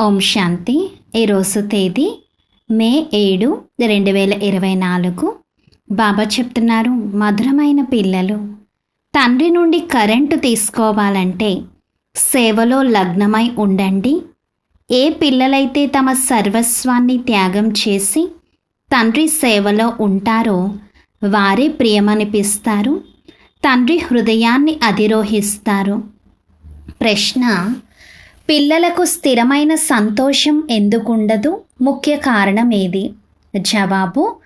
ఓం శాంతి. ఈరోజు తేదీ మే ఏడు రెండు వేల ఇరవై నాలుగు. బాబా చెప్తున్నారు మధురమైన పిల్లలు తండ్రి నుండి కరెంటు తీసుకోవాలంటే సేవలో లగ్నమై ఉండండి. ఏ పిల్లలైతే తమ సర్వస్వాన్ని త్యాగం చేసి తండ్రి సేవలో ఉంటారో వారే ప్రియమనిపిస్తారు తండ్రి హృదయాన్ని అధిరోహిస్తారు. ప్రశ్న పిల్లలకు స్థిరమైన సంతోషం ఎందుకుండదు? ముఖ్య కారణం ఏది? జవాబు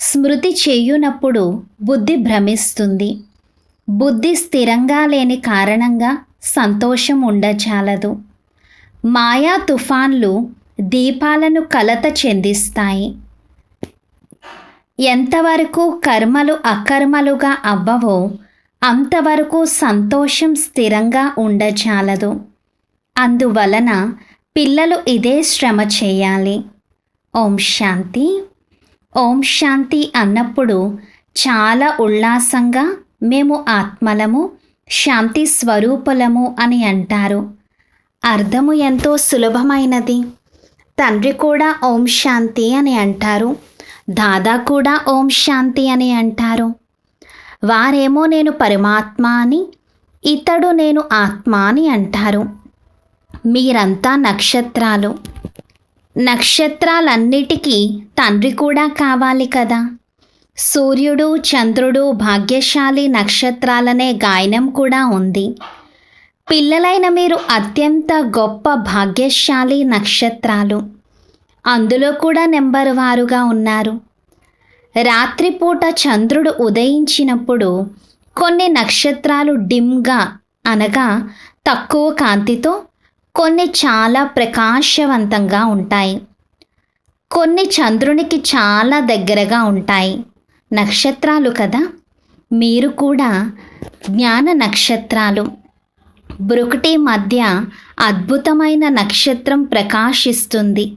స్మృతి చేయునప్పుడు బుద్ధి భ్రమిస్తుంది. బుద్ధి స్థిరంగా లేని కారణంగా సంతోషం ఉండచాలదు మాయా తుఫాన్లు దీపాలను కలత చెందిస్తాయి. ఎంతవరకు కర్మలు అకర్మలుగా అవ్వవో అంతవరకు సంతోషం స్థిరంగా ఉండచాలదు అందువలన పిల్లలు ఇదే శ్రమ చేయాలి. ఓం శాంతి. ఓం శాంతి అన్నప్పుడు చాలా ఉల్లాసంగా మేము ఆత్మలము శాంతి స్వరూపులము అని అంటారు. అర్థము ఎంతో సులభమైనది. తండ్రి కూడా ఓం శాంతి అని అంటారు. దాదా కూడా ఓం శాంతి అని అంటారు. వారేమో నేను పరమాత్మ అని ఇతడు నేను ఆత్మ అని అంటారు. మీరంతా నక్షత్రాలు. నక్షత్రాలన్నిటికీ తండ్రి కూడా కావాలి కదా. సూర్యుడు చంద్రుడు భాగ్యశాలి నక్షత్రాలనే గాయనం కూడా ఉంది. పిల్లలైన మీరు అత్యంత గొప్ప భాగ్యశాలి నక్షత్రాలు. అందులో కూడా నెంబర్ వారుగా ఉన్నారు. రాత్రిపూట చంద్రుడు ఉదయించినప్పుడు కొన్ని నక్షత్రాలు డిమ్గా అనగా తక్కువ కాంతితో కొన్ని చాలా ప్రకాశవంతంగా ఉంటాయి. కొన్ని చంద్రునికి చాలా దగ్గరగా ఉంటాయి. నక్షత్రాలు కదా? మీరు కూడా జ్ఞాన నక్షత్రాలు. బ్రుకటి మధ్య అద్భుతమైన నక్షత్రం ప్రకాశిస్తుంది.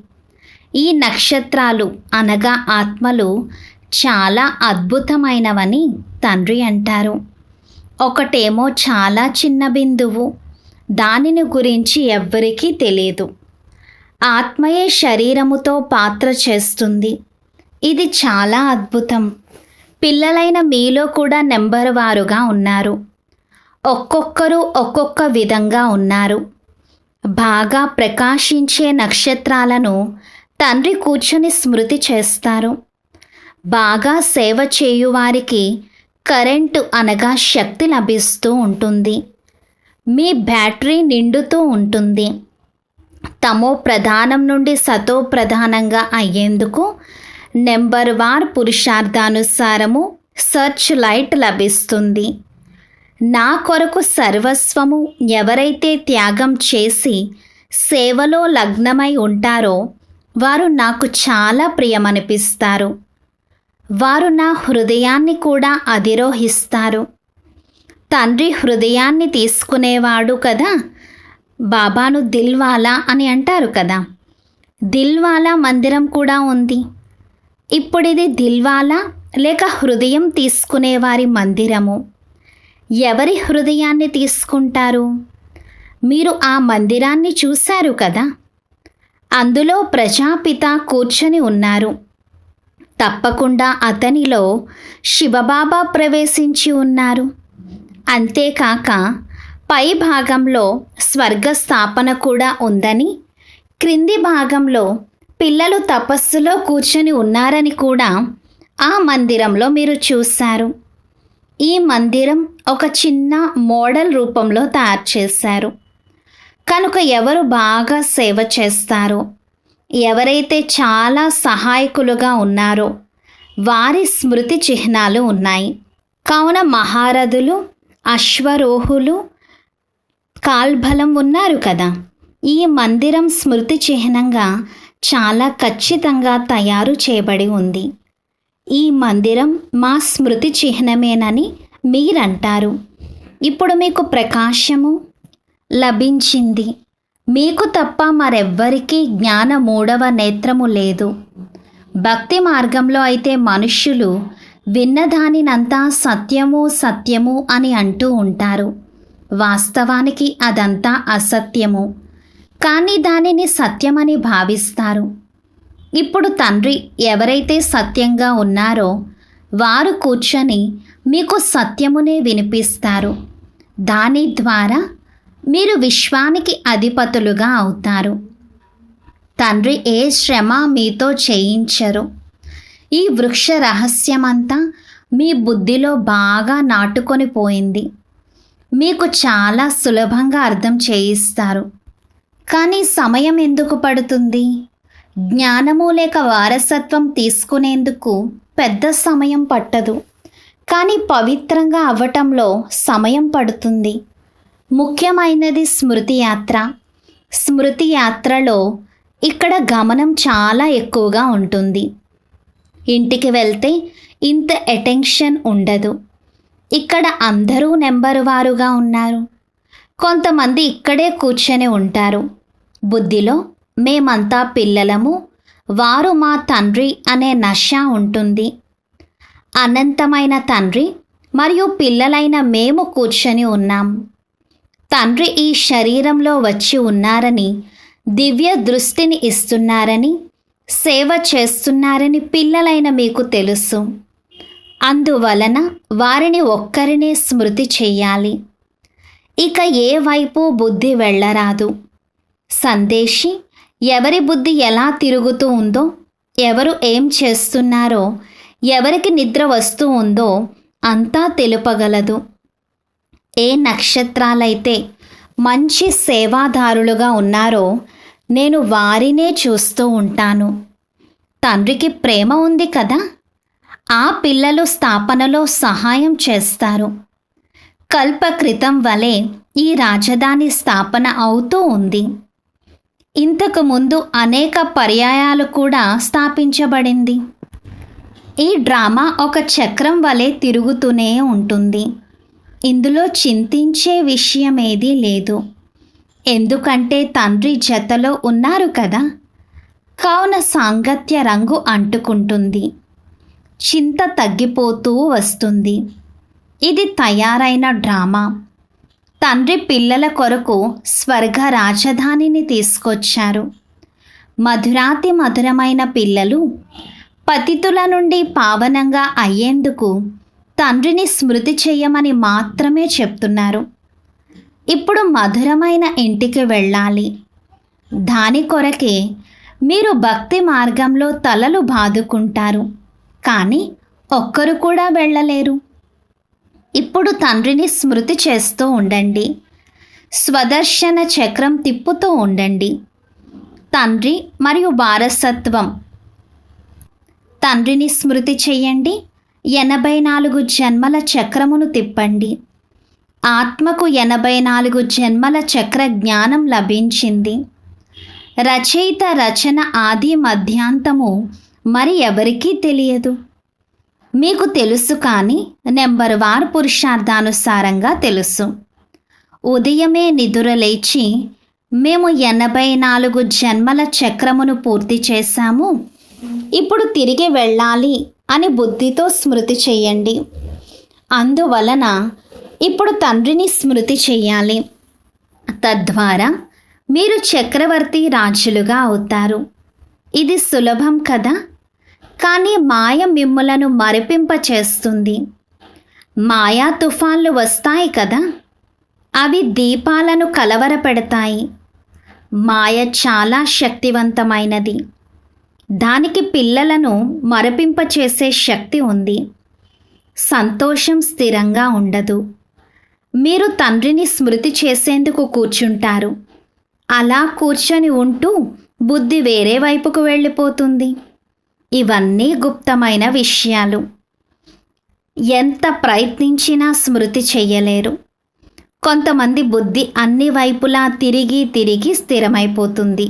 ఈ నక్షత్రాలు అనగా ఆత్మలు చాలా అద్భుతమైనవని తండ్రి అంటారు. ఒకటేమో చాలా చిన్న బిందువు. దానిని గురించి ఎవ్వరికీ తెలియదు. ఆత్మయే శరీరముతో పాత్ర చేస్తుంది. ఇది చాలా అద్భుతం. పిల్లలైన మీలో కూడా నెంబర్ వారుగా ఉన్నారు. ఒక్కొక్కరు ఒక్కొక్క విధంగా ఉన్నారు. బాగా ప్రకాశించే నక్షత్రాలను తండ్రి కూర్చొని స్మృతి చేస్తారు. బాగా సేవ చేయువారికి కరెంటు అనగా శక్తి లభిస్తూ ఉంటుంది. మీ బ్యాటరీ నిండుతూ ఉంటుంది. తమో ప్రధానం నుండి సతో ప్రధానంగా అయ్యేందుకు నెంబర్ వార్ పురుషార్థానుసారము సర్చ్ లైట్ లభిస్తుంది. నా కొరకు సర్వస్వము ఎవరైతే త్యాగం చేసి సేవలో లగ్నమై ఉంటారో వారు నాకు చాలా ప్రియమనిపిస్తారు. వారు నా హృదయాన్ని కూడా అధిరోహిస్తారు. తండ్రి హృదయాన్ని తీసుకునేవాడు కదా. బాబాను దిల్వాలా అని అంటారు కదా. దిల్వాలా మందిరం కూడా ఉంది. ఇప్పుడు ఇది దిల్వాలా లేక హృదయం తీసుకునేవారి మందిరము? ఎవరి హృదయాన్ని తీసుకుంటారు? మీరు ఆ మందిరాన్ని చూశారు కదా. అందులో ప్రజాపిత కూర్చొని ఉన్నారు. తప్పకుండా అతనిలో శివబాబా ప్రవేశించి ఉన్నారు. అంతేకాక పై భాగంలో స్వర్గ స్థాపన కూడా ఉందని క్రింది భాగంలో పిల్లలు తపస్సులో కూర్చొని ఉన్నారని కూడా ఆ మందిరంలో మీరు చూశారు. ఈ మందిరం ఒక చిన్న మోడల్ రూపంలో తయారు చేశారు. కనుక ఎవరు బాగా సేవ చేస్తారో ఎవరైతే చాలా సహాయకులుగా ఉన్నారో వారి స్మృతి చిహ్నాలు ఉన్నాయి. కావున మహారథులు అశ్వరోహులు కాల్బలం ఉన్నారు కదా. ఈ మందిరం స్మృతి చిహ్నంగా చాలా ఖచ్చితంగా తయారు చేయబడి ఉంది. ఈ మందిరం మా స్మృతి చిహ్నమేనని మీరంటారు. ఇప్పుడు మీకు ప్రకాశము లభించింది. మీకు తప్ప మరెవ్వరికీ జ్ఞాన మూడవ నేత్రము లేదు. భక్తి మార్గంలో అయితే మనుష్యులు విన్నదానినంతా సత్యము సత్యము అని అంటూ ఉంటారు. వాస్తవానికి అదంతా అసత్యము. కానీ దానిని సత్యమని భావిస్తారు. ఇప్పుడు తండ్రి ఎవరైతే సత్యంగా ఉన్నారో వారు కూర్చొని మీకు సత్యమునే వినిపిస్తారు. దాని ద్వారా మీరు విశ్వానికి అధిపతులుగా అవుతారు. తండ్రి ఏ శ్రమ మీతో చేయించరు. ఈ వృక్ష రహస్యమంతా మీ బుద్ధిలో బాగా నాటుకొని పోయింది. మీకు చాలా సులభంగా అర్థం చేయిస్తారు. కానీ సమయం ఎందుకు పడుతుంది? జ్ఞానము లేక వారసత్వం తీసుకునేందుకు పెద్ద సమయం పట్టదు. కానీ పవిత్రంగా అవ్వటంలో సమయం పడుతుంది. ముఖ్యమైనది స్మృతి యాత్ర. స్మృతి యాత్రలో ఇక్కడ గమనం చాలా ఎక్కువగా ఉంటుంది. ఇంటికి వెళ్తే ఇంత అటెన్షన్ ఉండదు. ఇక్కడ అందరూ నెంబరు వారుగా ఉన్నారు. కొంతమంది ఇక్కడే కూర్చొని ఉంటారు. బుద్ధిలో మేమంతా పిల్లలము వారు మా తండ్రి అనే నష ఉంటుంది. అనంతమైన తండ్రి మరియు పిల్లలైన మేము కూర్చొని ఉన్నాం. తండ్రి ఈ శరీరంలో వచ్చి ఉన్నారని దివ్య దృష్టిని ఇస్తున్నారని సేవ చేస్తున్నారని పిల్లలైన మీకు తెలుసు. అందువలన వారిని ఒక్కరినే స్మృతి చెయ్యాలి ఇక ఏ వైపు బుద్ధి వెళ్ళరాదు. సందేశి ఎవరి బుద్ధి ఎలా తిరుగుతూ ఉందో ఎవరు ఏం చేస్తున్నారో ఎవరికి నిద్ర వస్తూ ఉందో అంతా తెలుపగలదు. ఏ నక్షత్రాలైతే మంచి సేవాదారులుగా ఉన్నారో నేను వారినే చూస్తూ ఉంటాను. తండ్రికి ప్రేమ ఉంది కదా? ఆ పిల్లలు స్థాపనలో సహాయం చేస్తారు. కల్ప క్రితం వలె ఈ రాజధాని స్థాపన అవుతూ ఉంది. ఇంతకుముందు అనేక పర్యాయాలు కూడా స్థాపించబడింది. ఈ డ్రామా ఒక చక్రం వలె తిరుగుతూనే ఉంటుంది. ఇందులో చింతించే విషయం ఏదీ లేదు. ఎందుకంటే తండ్రి జతలో ఉన్నారు కదా. కావున సాంగత్య రంగు అంటుకుంటుంది. చింత తగ్గిపోతూ వస్తుంది. ఇది తయారైన డ్రామా. తండ్రి పిల్లల కొరకు స్వర్గ రాజధానిని తీసుకొచ్చారు. మధురాతి మధురమైన పిల్లలు పతితుల నుండి పావనంగా అయ్యేందుకు తండ్రిని స్మృతి చేయమని మాత్రమే చెప్తున్నారు. ఇప్పుడు మధురమైన ఇంటికి వెళ్ళాలి. దాని కొరకే మీరు భక్తి మార్గంలో తలలు బాదుకుంటారు. కానీ ఒక్కరు కూడా వెళ్ళలేరు. ఇప్పుడు తండ్రిని స్మృతి చేస్తూ ఉండండి. స్వదర్శన చక్రం తిప్పుతూ ఉండండి. తండ్రి మరియు వారసత్వం. తండ్రిని స్మృతి చేయండి. ఎనభై నాలుగు జన్మల చక్రమును తిప్పండి. ఆత్మకు ఎనభై నాలుగు జన్మల చక్ర జ్ఞానం లభించింది. రచయిత రచన ఆది మధ్యాంతము మరి ఎవరికీ తెలియదు. మీకు తెలుసు కానీ నెంబర్ వార్ పురుషార్థానుసారంగా తెలుసు. ఉదయమే నిదుర లేచి మేము ఎనభై నాలుగు జన్మల చక్రమును పూర్తి చేశాము. ఇప్పుడు తిరిగి వెళ్ళాలి అని బుద్ధితో స్మృతి చేయండి. అందువలన ఇప్పుడు తండ్రిని స్మృతి చెయ్యాలి. తద్వారా మీరు చక్రవర్తి రాజులుగా అవుతారు. ఇది సులభం కదా? కానీ మాయ మిమ్ములను మరిపింప చేస్తుంది. మాయా తుఫాన్లు వస్తాయి కదా? అవి దీపాలను కలవరపెడతాయి. మాయ చాలా శక్తివంతమైనది. దానికి పిల్లలను మరపింపచేసే శక్తి ఉంది. సంతోషం స్థిరంగా ఉండదు. మీరు తండ్రిని స్మృతి చేసేందుకు కూర్చుంటారు. అలా కూర్చొని ఉంటూ బుద్ధి వేరే వైపుకు వెళ్ళిపోతుంది. ఇవన్నీ గుప్తమైన విషయాలు. ఎంత ప్రయత్నించినా స్మృతి చెయ్యలేరు. కొంతమంది బుద్ధి అన్ని వైపులా తిరిగి తిరిగి స్థిరమైపోతుంది.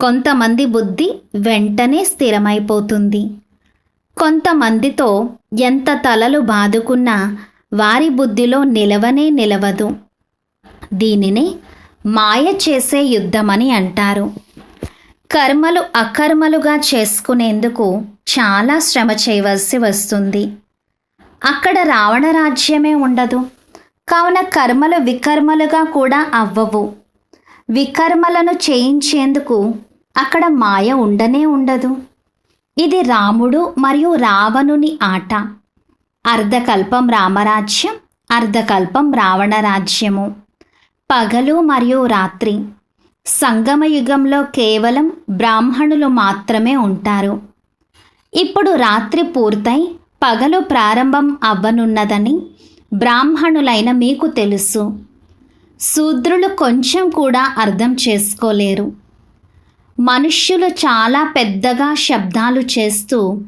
కొంతమంది బుద్ధి వెంటనే స్థిరమైపోతుంది. కొంతమందితో ఎంత తలలు బాదుకున్నా వారి బుద్ధిలో నిలవనే నిలవదు. దీనిని మాయ చేసే యుద్ధమని అంటారు. కర్మలు అకర్మలుగా చేసుకునేందుకు చాలా శ్రమ చేయవలసి వస్తుంది. అక్కడ రావణ రాజ్యమే ఉండదు. కావున కర్మలు వికర్మలుగా కూడా అవ్వవు. వికర్మలను చేయించేందుకు అక్కడ మాయ ఉండనే ఉండదు. ఇది రాముడు మరియు రావణుని ఆట. అర్ధకల్పం రామరాజ్యం అర్ధకల్పం రావణ రాజ్యము పగలు మరియు రాత్రి. సంగమయుగంలో కేవలం బ్రాహ్మణులు మాత్రమే ఉంటారు. ఇప్పుడు రాత్రి పూర్తయి పగలు ప్రారంభం అవ్వనున్నదని బ్రాహ్మణులైన మీకు తెలుసు. శూద్రులు కొంచెం కూడా అర్థం చేసుకోలేరు. మనుష్యులు చాలా పెద్దగా శబ్దాలు చేస్తూ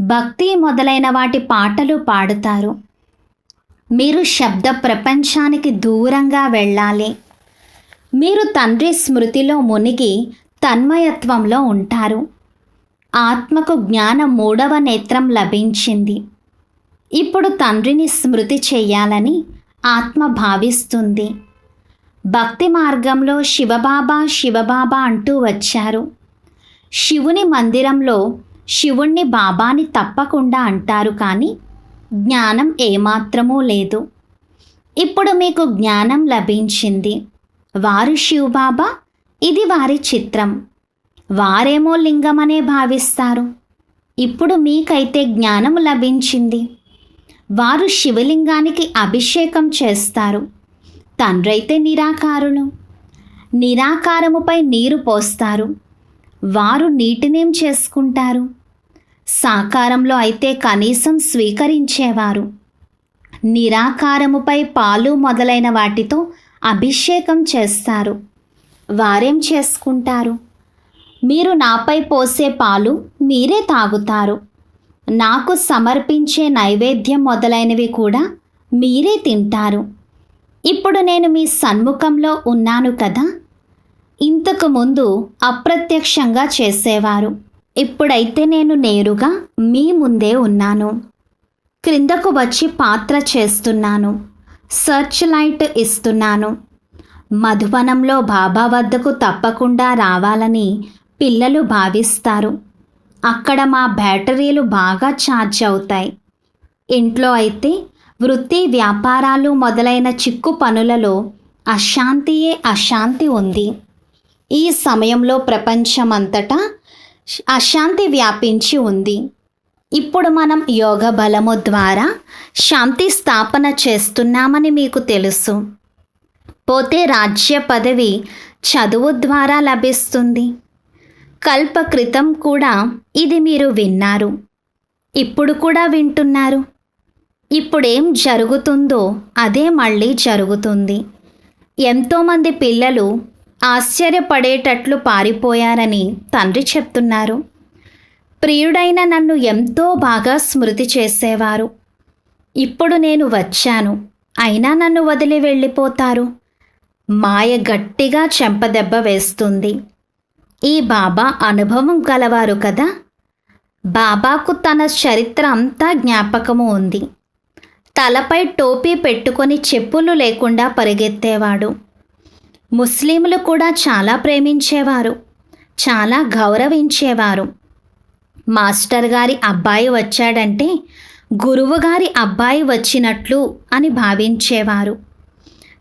భక్తి మొదలైన వాటి పాటలు పాడుతారు. మీరు శబ్ద ప్రపంచానికి దూరంగా వెళ్ళాలి. మీరు తండ్రి స్మృతిలో మునిగి తన్మయత్వంలో ఉంటారు. ఆత్మకు జ్ఞాన మూడవ నేత్రం లభించింది. ఇప్పుడు తండ్రిని స్మృతి చేయాలని ఆత్మ భావిస్తుంది. భక్తి మార్గంలో శివబాబా శివబాబా అంటూ వచ్చారు. శివుని మందిరంలో శివుణ్ణి బాబాని తప్పకుండా అంటారు కానీ జ్ఞానం ఏమాత్రమూ లేదు. ఇప్పుడు మీకు జ్ఞానం లభించింది. వారు శివబాబా ఇది వారి చిత్రం. వారేమో లింగమనే భావిస్తారు. ఇప్పుడు మీకైతే జ్ఞానం లభించింది. వారు శివలింగానికి అభిషేకం చేస్తారు. తండ్రైతే నిరాకారులు. నిరాకారముపై నీరు పోస్తారు. వారు నీటినేం చేసుకుంటారు? సాకారంలో అయితే కనీసం స్వీకరించేవారు. నిరాకారముపై పాలు మొదలైన వాటితో అభిషేకం చేస్తారు. వారేం చేసుకుంటారు? మీరు నాపై పోసే పాలు మీరే తాగుతారు. నాకు సమర్పించే నైవేద్యం మొదలైనవి కూడా మీరే తింటారు. ఇప్పుడు నేను మీ సన్ముఖంలో ఉన్నాను కదా? ఇంతకు ముందు అప్రత్యక్షంగా చేసేవారు. ఇప్పుడైతే నేను నేరుగా మీ ముందే ఉన్నాను. క్రిందకు వచ్చి పాత్ర చేస్తున్నాను. సర్చ్ లైట్ ఇస్తున్నాను. మధువనంలో బాబా వద్దకు తప్పకుండా రావాలని పిల్లలు భావిస్తారు. అక్కడ మా బ్యాటరీలు బాగా ఛార్జ్ అవుతాయి. ఇంట్లో అయితే వృత్తి వ్యాపారాలు మొదలైన చిక్కు పనులలో అశాంతియే అశాంతి ఉంది. ఈ సమయంలో ప్రపంచమంతటా అశాంతి వ్యాపించి ఉంది. ఇప్పుడు మనం యోగ బలము ద్వారా శాంతి స్థాపన చేస్తున్నామని మీకు తెలుసు. పోతే రాజ్య పదవి చదువు ద్వారా లభిస్తుంది. కల్ప క్రితం కూడా ఇది మీరు విన్నారు. ఇప్పుడు కూడా వింటున్నారు. ఇప్పుడేం జరుగుతుందో అదే మళ్ళీ జరుగుతుంది. ఎంతోమంది పిల్లలు ఆశ్చర్యపడేటట్లు పారిపోయారని తండ్రి చెప్తున్నారు. ప్రియుడైన నన్ను ఎంతో బాగా స్మృతి చేసేవారు. ఇప్పుడు నేను వచ్చాను. అయినా నన్ను వదిలి వెళ్ళిపోతారు. మాయ గట్టిగా చెంపదెబ్బ వేస్తుంది. ఈ బాబా అనుభవం గలవారు కదా. బాబాకు తన చరిత్ర అంతా జ్ఞాపకము ఉంది. తలపై టోపీ పెట్టుకొని చెప్పులు లేకుండా పరిగెత్తేవాడు. ముస్లింలు కూడా చాలా ప్రేమించేవారు చాలా గౌరవించేవారు. మాస్టర్ గారి అబ్బాయి వచ్చాడంటే గురువు గారి అబ్బాయి వచ్చినట్లు అని భావించేవారు.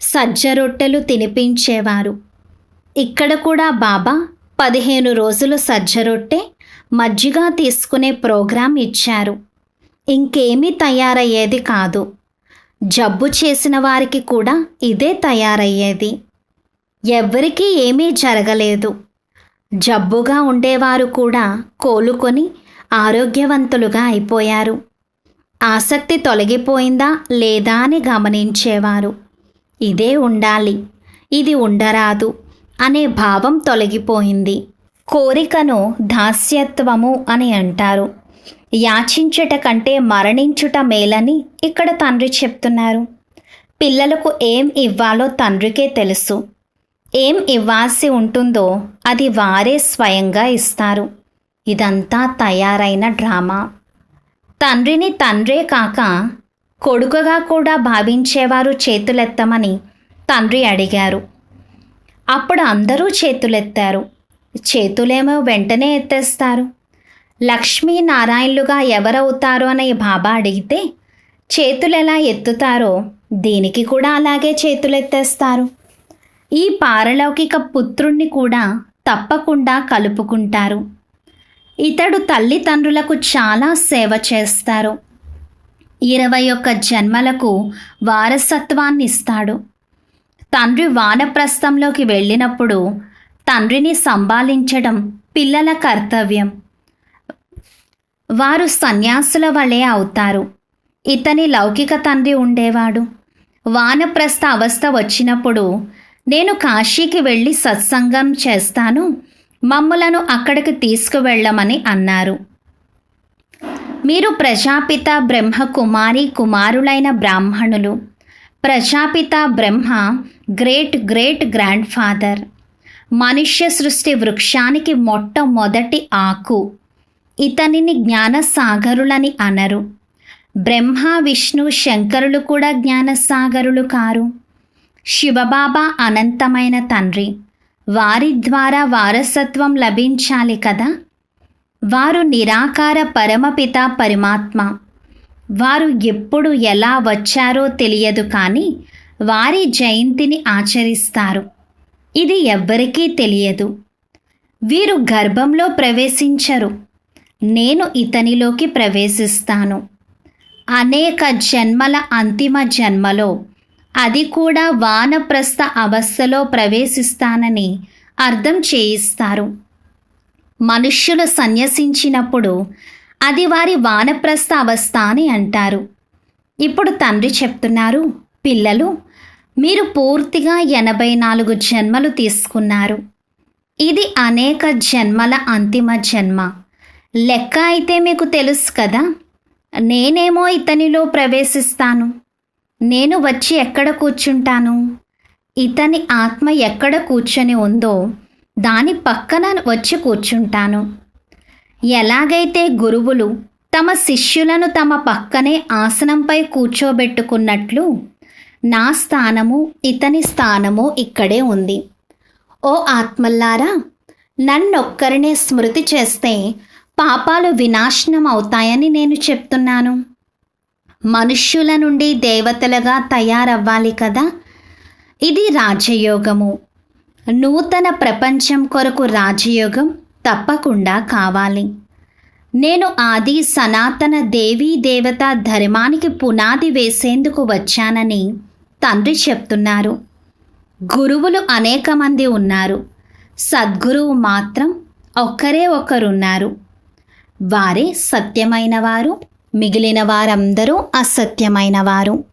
సజ్జ రొట్టెలు తినిపించేవారు. ఇక్కడ కూడా బాబా పదిహేను రోజులు సజ్జ రొట్టె మజ్జిగ తీసుకునే ప్రోగ్రాం ఇచ్చారు. ఇంకేమీ తయారయ్యేది కాదు. జబ్బు చేసిన వారికి కూడా ఇదే తయారయ్యేది. ఎవ్వరికీ ఏమీ జరగలేదు. జబ్బుగా ఉండేవారు కూడా కోలుకొని ఆరోగ్యవంతులుగా అయిపోయారు. ఆసక్తి తొలగిపోయిందా లేదా అని గమనించేవారు. ఇదే ఉండాలి ఇది ఉండరాదు అనే భావం తొలగిపోయింది. కోరికను దాస్యత్వము అని అంటారు. యాచించుట కంటే మరణించుట మేలని ఇక్కడ తండ్రి చెప్తున్నారు. పిల్లలకు ఏం ఇవ్వాలో తండ్రికే తెలుసు. ఏం ఇవ్వాల్సి ఉంటుందో అది వారే స్వయంగా ఇస్తారు. ఇదంతా తయారైన డ్రామా. తండ్రిని తండ్రే కాక కొడుకుగా కూడా భావించేవారు చేతులెత్తమని తండ్రి అడిగారు. అప్పుడు అందరూ చేతులెత్తారు. చేతులేమో వెంటనే ఎత్తేస్తారు. లక్ష్మీనారాయణులుగా ఎవరవుతారు అని బాబా అడిగితే చేతులు ఎలా ఎత్తుతారో దీనికి కూడా అలాగే చేతులెత్తేస్తారు. ఈ పారలౌకిక పుత్రుణ్ణి కూడా తప్పకుండా కలుపుకుంటారు. ఇతడు తల్లిదండ్రులకు చాలా సేవ చేస్తారు. ఇరవై ఒక్క జన్మలకు వారసత్వాన్ని ఇస్తాడు తండ్రి వానప్రస్థంలోకి వెళ్ళినప్పుడు తండ్రిని సంబాలించడం పిల్లల కర్తవ్యం. వారు సన్యాసుల వలె అవుతారు. ఇతని లౌకిక తండ్రి ఉండేవాడు. వానప్రస్థ అవస్థ వచ్చినప్పుడు నేను కాశీకి వెళ్ళి సత్సంగం చేస్తాను మమ్ములను అక్కడికి తీసుకువెళ్ళమని అన్నారు. మీరు ప్రజాపిత బ్రహ్మ కుమారి కుమారులైన బ్రాహ్మణులు. Prajapita Brahma great great grandfather మనుష్య సృష్టి వృక్షానికి మొట్టమొదటి ఆకు. ఇతనిని జ్ఞానసాగరులని అనరు. బ్రహ్మ విష్ణు శంకరులు కూడా జ్ఞానసాగరులు కారు. శివబాబా అనంతమైన తండ్రి. వారి ద్వారా వారసత్వం లభించాలి కదా? వారు నిరాకార పరమపిత పరమాత్మ. వారు ఎప్పుడు ఎలా వచ్చారో తెలియదు కానీ వారి జయంతిని ఆచరిస్తారు. ఇది ఎవ్వరికీ తెలియదు. వీరు గర్భంలో ప్రవేశించరు. నేను ఇతనిలోకి ప్రవేశిస్తాను. అనేక జన్మల అంతిమ జన్మలో అది కూడా వానప్రస్థ అవస్థలో ప్రవేశిస్తానని అర్థం చేయిస్తారు. మనుష్యులు సన్యసించినప్పుడు అది వారి వానప్రస్థ అవస్థ అని అంటారు. ఇప్పుడు తండ్రి చెప్తున్నారు పిల్లలు మీరు పూర్తిగా ఎనభై నాలుగు జన్మలు తీసుకున్నారు. ఇది అనేక జన్మల అంతిమ జన్మ. లెక్క అయితే మీకు తెలుసు కదా? నేనేమో ఇతనిలో ప్రవేశిస్తాను. నేను వచ్చి ఎక్కడ కూర్చుంటాను? ఇతని ఆత్మ ఎక్కడ కూర్చొని ఉందో దాని పక్కన వచ్చి కూర్చుంటాను. ఎలాగైతే గురువులు తమ శిష్యులను తమ పక్కనే ఆసనంపై కూర్చోబెట్టుకున్నట్లు నా స్థానము ఇతని స్థానము ఇక్కడే ఉంది. ఓ ఆత్మల్లారా నన్నొక్కరినే స్మృతి చేస్తే పాపాలు వినాశనం అవుతాయని నేను చెప్తున్నాను. మనుష్యుల నుండి దేవతలుగా తయారవ్వాలి కదా? ఇది రాజయోగము. నూతన ప్రపంచం కొరకు రాజయోగం తప్పకుండా కావాలి. నేను ఆది సనాతన దేవీ దేవత ధర్మానికి పునాది వేసేందుకు వచ్చానని తండ్రి చెప్తున్నారు. గురువులు అనేక మంది ఉన్నారు. సద్గురువు మాత్రం ఒక్కరే ఒకరున్నారు. వారే సత్యమైన వారు మిగిలిన వారందరూ అసత్యమైన వారు.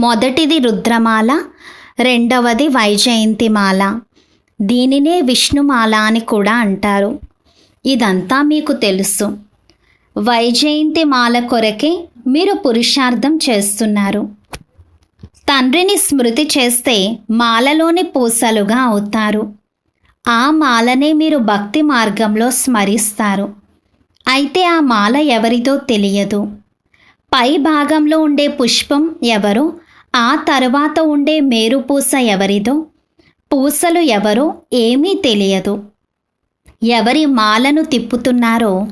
మొదటిది రుద్రమాల రెండవది వైజయంతిమాల. దీనినే విష్ణుమాల అని కూడా అంటారు. ఇదంతా మీకు తెలుసు. వైజయంతి మాల కొరకే మీరు పురుషార్థం చేస్తున్నారు. తండ్రిని స్మృతి చేస్తే మాలలోని పూసలుగా అవుతారు. ఆ మాలనే మీరు భక్తి మార్గంలో స్మరిస్తారు. అయితే ఆ మాల ఎవరిదో తెలియదు. పై భాగంలో ఉండే పుష్పం ఎవరో? ఆ తర్వాత ఉండే మేరుపూస ఎవరిదో? పూసలు ఎవరో ఏమీ తెలియదు. ఎవరి మాలను తిప్పుతున్నారో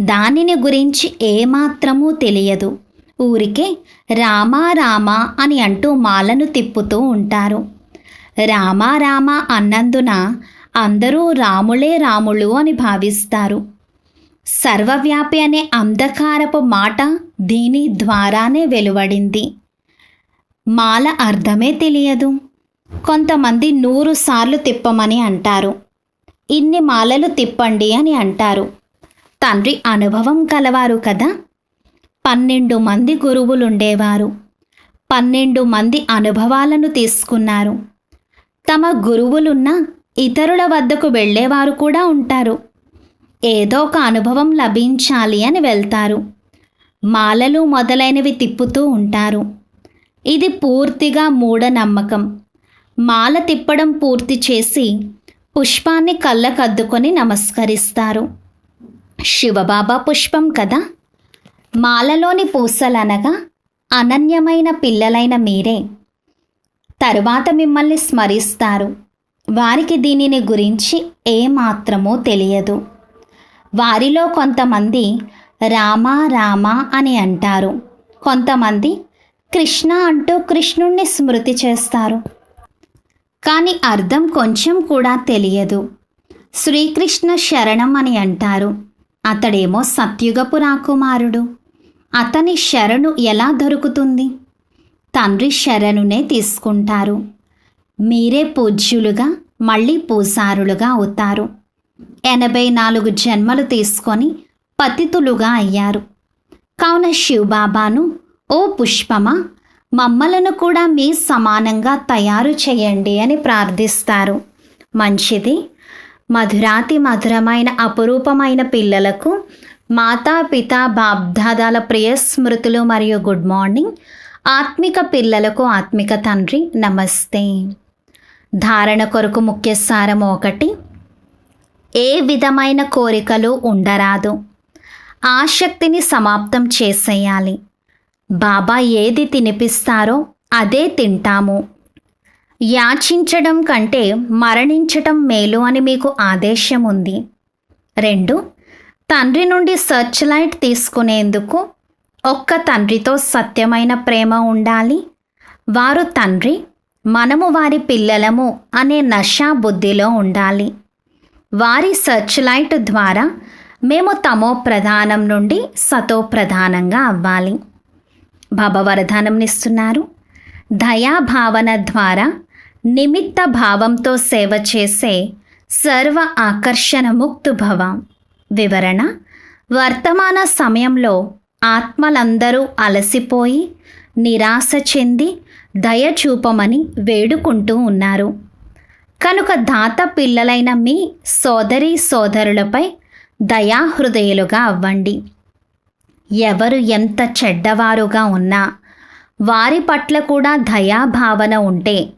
దానిని గురించి ఏమాత్రమూ తెలియదు. ఊరికే రామా రామా అని అంటూ మాలను తిప్పుతూ ఉంటారు. రామా రామా అన్నందున అందరూ రాములే రాములు అని భావిస్తారు. సర్వవ్యాపి అనే అంధకారపు మాట దీని ద్వారానే వెలువడింది. మాల అర్థమే తెలియదు. కొంతమంది నూరు సార్లు తిప్పమని అంటారు. ఇన్ని మాలలు తిప్పండి అని అంటారు. తండ్రి అనుభవం కలవారు కదా. పన్నెండు మంది గురువులుండేవారు. పన్నెండు మంది అనుభవాలను తీసుకున్నారు. తమ గురువులున్న ఇతరుల వద్దకు వెళ్ళేవారు కూడా ఉంటారు. ఏదో ఒక అనుభవం లభించాలి అని వెళ్తారు. మాలలు మొదలైనవి తిప్పుతూ ఉంటారు. ఇది పూర్తిగా మూఢనమ్మకం. మాల తిప్పడం పూర్తి చేసి పుష్పాన్ని కళ్ళకద్దుకొని నమస్కరిస్తారు. శివబాబా పుష్పం కదా? మాలలోని పూసలనగా అనన్యమైన పిల్లలైన మీరే. తరువాత మిమ్మల్ని స్మరిస్తారు. వారికి దీనిని గురించి ఏమాత్రమూ తెలియదు. వారిలో కొంతమంది రామా రామా అని అంటారు. కొంతమంది కృష్ణ అంటూ కృష్ణుణ్ణి స్మృతి చేస్తారు. కానీ అర్థం కొంచెం కూడా తెలియదు. శ్రీకృష్ణ శరణం అని అంటారు. అతడేమో సత్యుగపు రాకుమారుడు. అతని శరణు ఎలా దొరుకుతుంది? తండ్రి శరణునే తీసుకుంటారు. మీరే పూజ్యులుగా మళ్ళీ పూసారులుగా అవుతారు. ఎనభై నాలుగు జన్మలు తీసుకొని పతితులుగా అయ్యారు. కావున శివబాబాను ఓ పుష్పమా మమ్మలను కూడా మీ సమానంగా తయారు చేయండి అని ప్రార్థిస్తారు. మంచిది. మధురాతి మధురమైన అపురూపమైన పిల్లలకు మాతాపిత బాబ్దాదాల ప్రియ స్మృతులు మరియు గుడ్ మార్నింగ్. ఆత్మిక పిల్లలకు ఆత్మిక తండ్రి నమస్తే. ధారణ కొరకు ముఖ్య సారం ఒకటి ఏ విధమైన కోరికలు ఉండరాదు. ఆసక్తిని సమాప్తం చేసేయాలి. బాబా ఏది తినిపిస్తారో అదే తింటాము. యాచించడం కంటే మరణించటం మేలు అని మీకు ఆదేశం ఉంది రెండు తండ్రి నుండి సర్చ్ లైట్ తీసుకునేందుకు ఒక్క తండ్రితో సత్యమైన ప్రేమ ఉండాలి. వారు తండ్రి మనము వారి పిల్లలము అనే నషా బుద్ధిలో ఉండాలి. వారి సర్చ్ లైట్ ద్వారా మేము తమో ప్రధానం నుండి సతో ప్రధానంగా అవ్వాలి. బాబా దయాభావన ద్వారా నిమిత్త భావంతో సేవ చేసే సర్వ ఆకర్షణ ముక్తు భవ. వివరణ వర్తమాన సమయంలో ఆత్మలందరూ అలసిపోయి నిరాశ చెంది దయ చూపమని వేడుకుంటూ ఉన్నారు. కనుక దాత పిల్లలైన మీ సోదరి సోదరులపై దయాహృదయులుగా అవ్వండి. ఎవరు ఎంత చెడ్డవారుగా ఉన్నా వారి పట్ల కూడా దయాభావన ఉంటే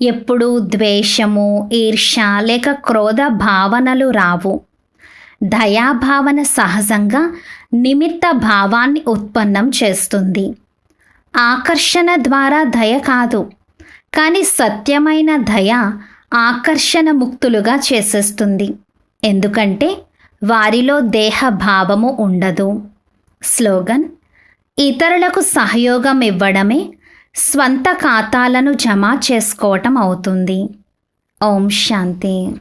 ఎప్పుడూ ద్వేషము ఈర్ష లేక క్రోధ భావనలు రావు. దయాభావన సహజంగా నిమిత్త భావాన్ని ఉత్పన్నం చేస్తుంది. ఆకర్షణ ద్వారా దయ కాదు కానీ సత్యమైన దయ ఆకర్షణ ముక్తులుగా చేసేస్తుంది. ఎందుకంటే వారిలో దేహ భావము ఉండదు. స్లోగన్ ఇతరులకు సహయోగం ఇవ్వడమే స్వంత ఖాతాలను జమ చేసుకోవటం అవుతుంది. ఓం శాంతి.